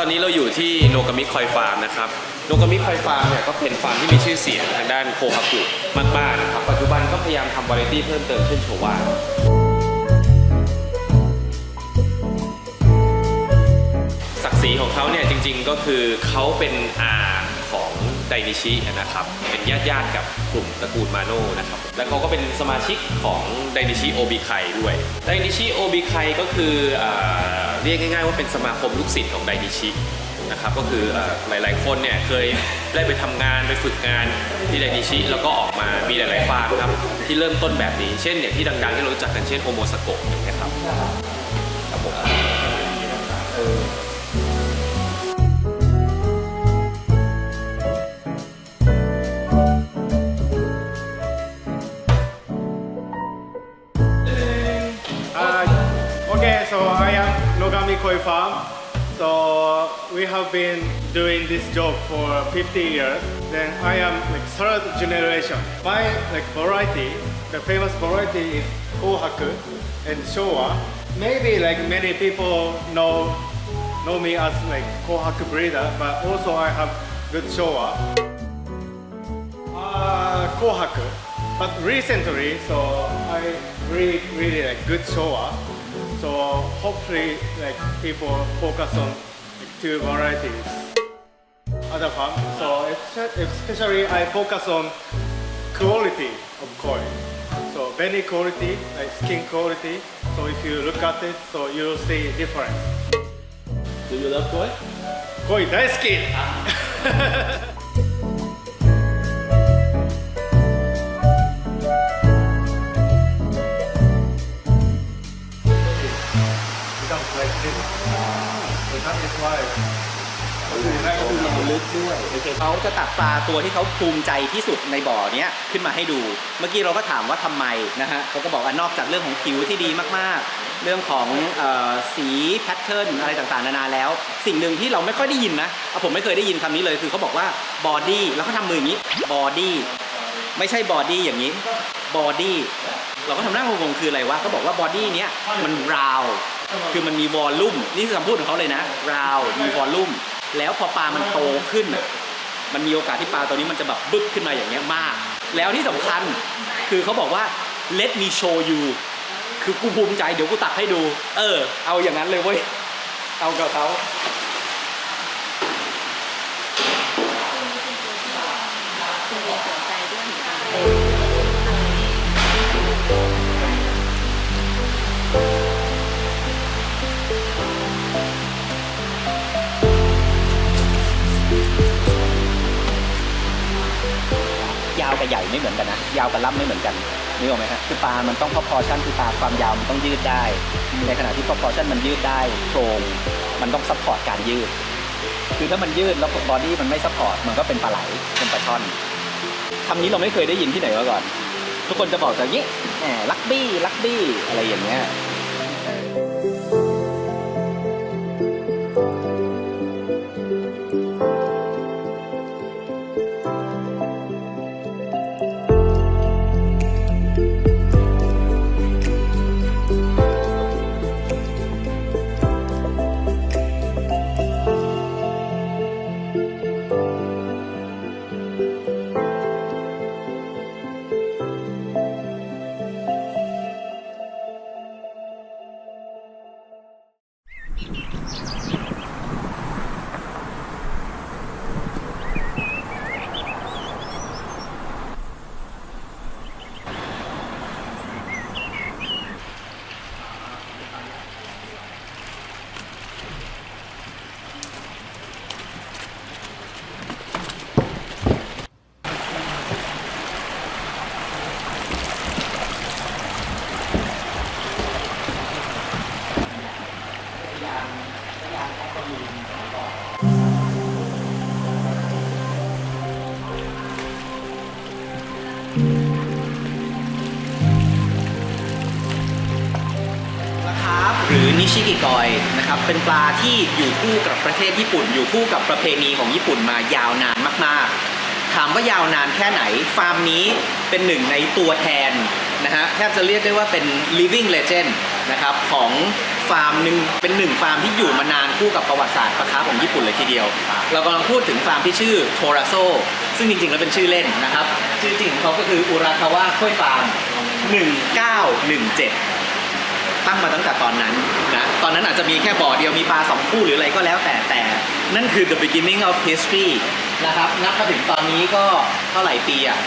ตอนนี้เราอยู่ที่โนกามิคอยฟาร์มนะครับโนกามิคอยฟาร์มเนี่ยก็เป็นฟาร์มที่มีชื่อเสียงทางด้านโคคากุมากๆนะครับปัจจุบันก็พยายามทำวาไรตี้เพิ่มเติมเช่นโชวาศักดิ์ศรีของเขาเนี่ยจริง ๆ ก็คือเขาเป็นอา ไดนิชินะครับ เป็นญาติญาติๆกับกลุ่มตระกูลมาโน่นะครับ แล้วเขาก็เป็นสมาชิกของไดนิชิโอบิไคด้วย ไดนิชิโอบิไคก็คืออเรียกง่ายๆว่าเป็นสมาคมลูกศิษย์ของไดนิชินะครับก็คืออหลายๆคนเนี่ยเคยได้ไปทำงานไปฝึกงานที่ไดนิชิแล้วก็ออกมามีหลายๆฟาร์มครับที่เริ่มต้นแบบนี้เช่นอย่างที่ดังๆที่เรารู้จักกันเช่นโอโมสโกะอย่างเงี้ยครับครับผม Koi Farm. So we have been doing this job for 50 years. Then I am like third generation. My like variety, the famous variety is Kohaku and Showa. Maybe like many people know know me as like Kohaku breeder, but also I have good Showa. Uh, Kohaku. But recently, so I really, really like good Showa. So hopefully, like people focus on like, two varieties. Other farm. So espe- especially I focus on quality of koi. So belly quality, like skin quality. So if you look at it, so you'll see difference. Do you love koi? Koi 大好き เขาจะตักปลาตัวที่เขาภูมิใจที่สุดในบ่อเนี้ยขึ้นมาให้ดู เมื่อกี้เราก็ถามว่าทำไมนะฮะเขาก็บอกว่านอกจากเรื่องของผิวที่ดีมากๆ เรื่องของออสีแพทเทิร์นอะไรต่างๆ นานาแล้ว สิ่งหนึ่งที่เราไม่ค่อยได้ยินนะอาผมไม่เคยได้ยินคำนี้เลยคือเขาบอกว่าบอดี้แล้วเขาทำมืออย่างนี้บอดี้ ไม่ใช่บอดี้อย่างนี้บอดี้เราก็ทำหน้างงๆคืออะไรวะเขาบอกว่าบอดี้เนี้ยมันราวคือมันมีวอลลุ่มนี่คือคำพูดของเขาเลยนะ ราวมีวอลลุ่มแล้วพอปลามันโตขึ้น มันมีโอกาสที่ปลาตัวนี้มันจะแบบบึ้บขึ้นมาอย่างเงี้ยมาก แล้วที่สำคัญคือเขาบอกว่า let me show you คือกูภูมิใจเดี๋ยวกูตักให้ดู เออ เอาอย่างนั้นเลยเว้ย เอากับเขาาวกับใหญ่ไม่เหมือนกันนะ ยาวกับล่ำไม่เหมือนกันนึกออกไหมฮะคือปลา มันต้องพอพอชั่นคือปลาความยาวมันต้องยืดได้ ในขณะที่พอพอชั่นมันยืดได้โครงมันต้องซัพพอร์ตการยืด คือถ้ามันยืดแล้วบอดี้มันไม่ซัพพอร์ตมันก็เป็นปลาไหลเป็นปลาช่อนคำนี้เราไม่เคยได้ยินที่ไหนมาก่อน ทุกคนจะบอกแต่ยี่แหมลักบี้ลักบี้อะไรอย่างเงี้ย นะครับหรือนิชิกิกอยนะครับเป็นปลาที่อยู่คู่กับประเทศญี่ปุ่น อยู่คู่กับประเพณีของญี่ปุ่นมายาวนานมาก ๆ ถามว่ายาวนานแค่ไหน ฟาร์มนี้เป็นหนึ่งในตัวแทนนะฮะแทบจะเรียกได้ว่าเป็น living legend นะครับของ ฟาร์มหนึ่งเป็นหนึ่งฟาร์มที่อยู่มานานคู่กับประวัติศาสตร์ปลาคาร์ฟของญี่ปุ่นเลยทีเดียว เรากำลังพูดถึงฟาร์มที่ชื่อโทราโซซึ่งจริงๆแล้วเป็นชื่อเล่นนะครับ ชื่อจริงของเขาก็คืออุราคาวะค่อยฟาร์ม 1917 ตั้งมาตั้งแต่ตอนนั้นนะตอนนั้นอาจจะมีแค่บ่อเดียวมีปลาสองคู่หรืออะไรก็แล้วแต่แต่ นั่นคือ the beginning of history นะครับนับมาถึงตอนนี้ก็เท่าไหร่ปีอะ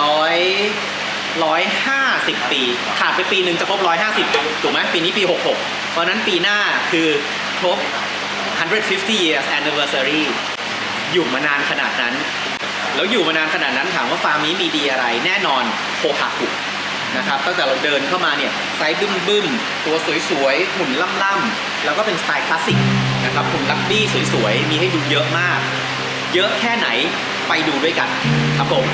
ร้อย ร้อยห้าสิบปี ขาดไปปีหนึ่งจะครบร้อยห้าสิบถูกไหมปีนี้ปี 66 เพราะนั้นปีหน้าคือครบ 150 years anniversary อยู่มานานขนาดนั้น แล้วอยู่มานานขนาดนั้นถามว่าฟาร์มนี้มีดีอะไร แน่นอนโคฮากุนะครับตั้งแต่เราเดินเข้ามาเนี่ยไซส์บึ้มบึ้มๆตัวสวยๆหุ่นล่ำๆแล้วก็เป็นสไตล์คลาสสิกนะครับหุ่นลักบี้สวยๆ มีให้ดูเยอะมาก เยอะแค่ไหนไปดูด้วยกันครับผม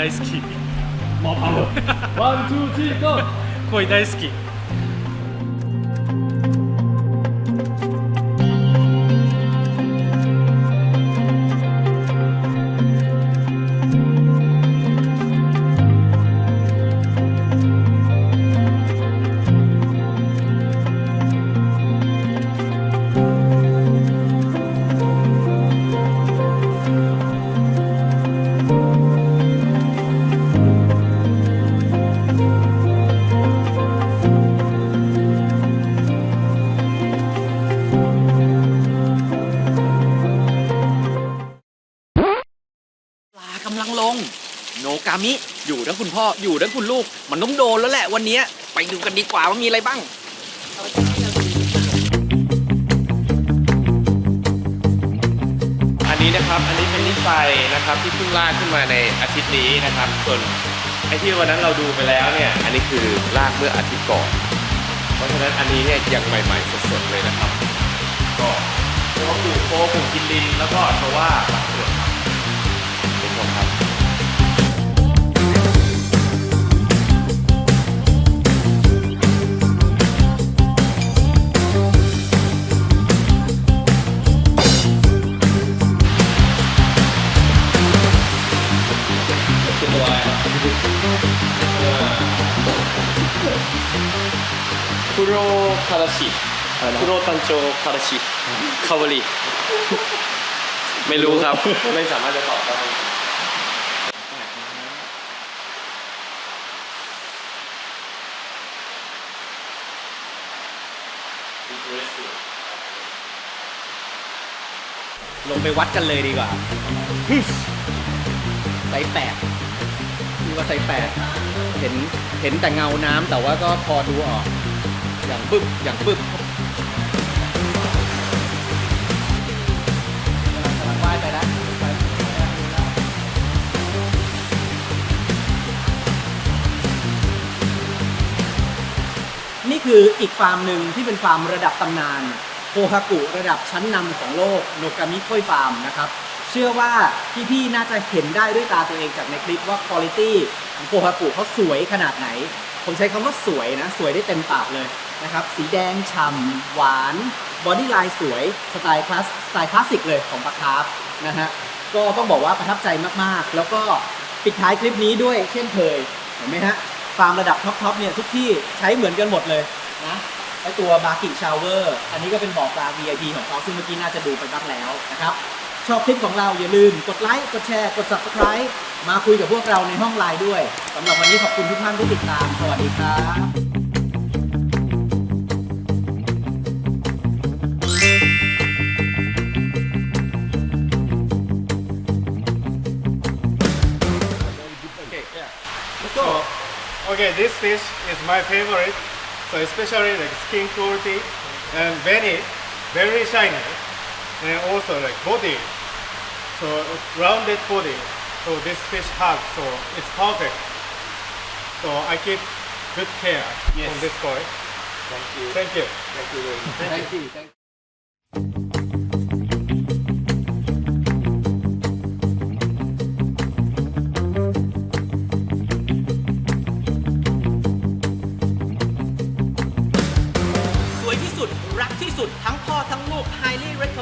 大好きワンツースリーゴー恋大好き พ่ออยู่ทั้งคุณลูก มันต้องโดนแล้วแหละวันนี้ไปดูกันดีกว่าว่ามีอะไรบ้างอันนี้นะครับอันนี้เป็นนิสไซนะครับที่เพิ่งลากขึ้นมาในอาทิตย์นี้นะครับ ส่วนไอ้ที่วันนั้นเราดูไปแล้วเนี่ย อันนี้คือลากเมื่ออาทิตย์ก่อน เพราะฉะนั้นอันนี้เนี่ยยังใหม่ๆสดๆ คุโรคาราชิคุโรตันโจคาราชิคาวาริไม่รู้ครับ ไม่สามารถจะตอบได้ลงไปวัดกันเลยดีกว่าไซส์แปด นี่ว่าไซส์แปดเห็นเห็นแต่เงาน้ำแต่ว่าก็พอดูออก อย่างปึ๊บอย่างปึ๊บกำลังว่ายไปแล้วนี่คืออีกฟาร์มหนึ่งที่เป็นฟาร์มระดับตำนานโคฮากุระดับชั้นนำของโลกโนกามิโคยฟาร์มนะครับ เชื่อว่าพี่ๆน่าจะเห็นได้ด้วยตาตัวเองจากในคลิปว่าคุณภาพของโคฮากุเขาสวยขนาดไหน ผมใช้คำว่าสวยนะ สวยได้เต็มปากเลยนะครับ สีแดงฉ่ำหวาน บอดี้ไลน์สวย สไตล์คลาสสไตล์คลาสสิกเลยของปลาคาร์ฟนะฮะ ก็ต้องบอกว่าประทับใจมากๆ แล้วก็ปิดท้ายคลิปนี้ด้วยเช่นเคย เห็นไหมฮะ ฟาร์มระดับท็อปๆเนี่ยทุกที่ใช้เหมือนกันหมดเลยนะไอตัวบาร์กิชาวเวอร์ อันนี้ก็เป็นบ่อปลา VIP ของเขาซึ่งเมื่อกี้น่าจะดูไปบ้างแล้วนะครับ ชอบคลิปของเราอย่าลืม กดไลค์ กดแชร์ กด subscribe มาคุยกับพวกเราในห้องไลน์ด้วยสำหรับวันนี้ขอบคุณทุกท่านที่ติดตาม สวัสดีครับ So, okay, this fish is my favorite. So especially like skin quality and very, very shiny, and also like body. So rounded body. So this fish hard, so it's perfect. So I keep good care on this koi. thank you Thank you. thank you thank you thank you สวยที่สุด รักที่สุด ทั้งพ่อทั้งลูก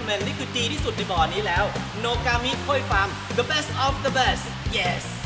Gentlemen นี่คือดีที่สุดในบ่อนี้แล้ว Nogami Koi Farm the best of the best yes